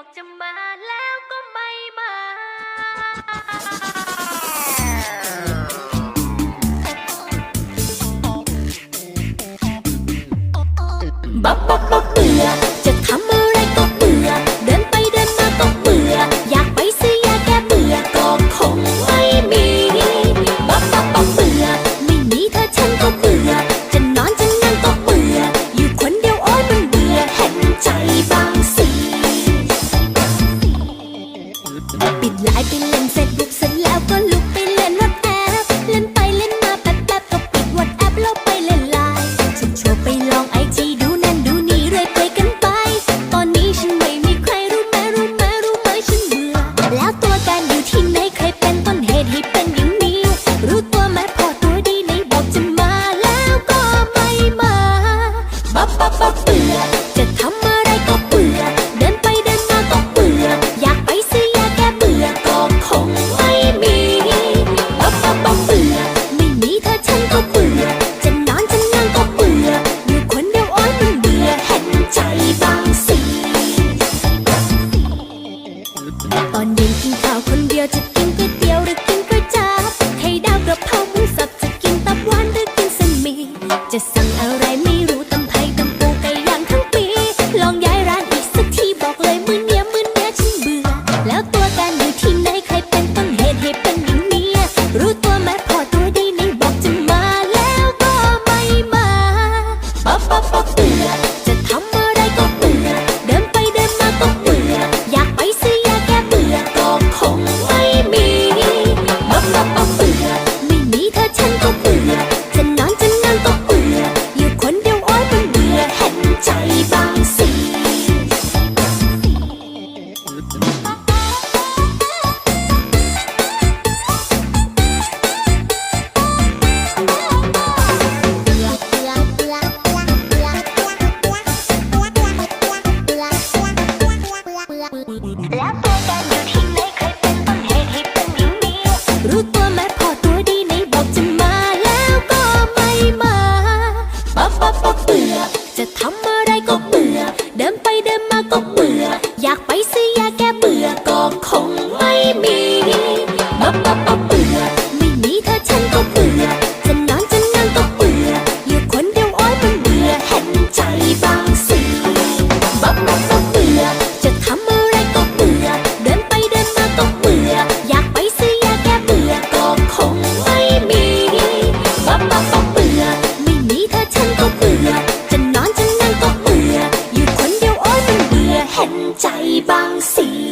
บอกจะมาแล้วก็ไม่มา บับบับบับเบื่อจะทำอะไร ปิดไลน์ไปเล่นเฟซบุ๊กเสร็จแล้วก็ลุกไปเล่นวอทแอปเล่นไปเล่นมาแป๊บแป๊บก็ปิดวอทแอปแล้วไปเล่นไลน์ฉันชวนไปลองไอจีดูนั่นดูนี่เรื่อยไปกันไป ตอนนี้ฉันไม่มีใครรู้ไหมรู้ไหมรู้ไหมฉันเบื่อแล้วตัวการอยู่ที่ไหนใครเป็นต้นเหตุให้เป็นอย่างนี้ รู้ตัวไหมพอตัวดีไหนบอกจะมาแล้วก็ไม่มา บับบับบับเบื่อจะทำ ตอนเย็นกินข้าวคนเดียวจะกินก๋วยเตี๋ยวหรือกินก๋วยจั๊บไข่ดาวกระเพราหมูสับจะกินตับหวานหรือกินเส้นหมี่จะสั่ง แล้วตัวกันอยู่ที่ไหนใครเป็นต้นเหตุให้เป็นอย่างนี้รู้ตัวไหมพอตัวดีไหนบอกจะมาแล้วก็ไม่มาปั๊บปั๊บปั๊บเบื่อจะทำอะไร อนจ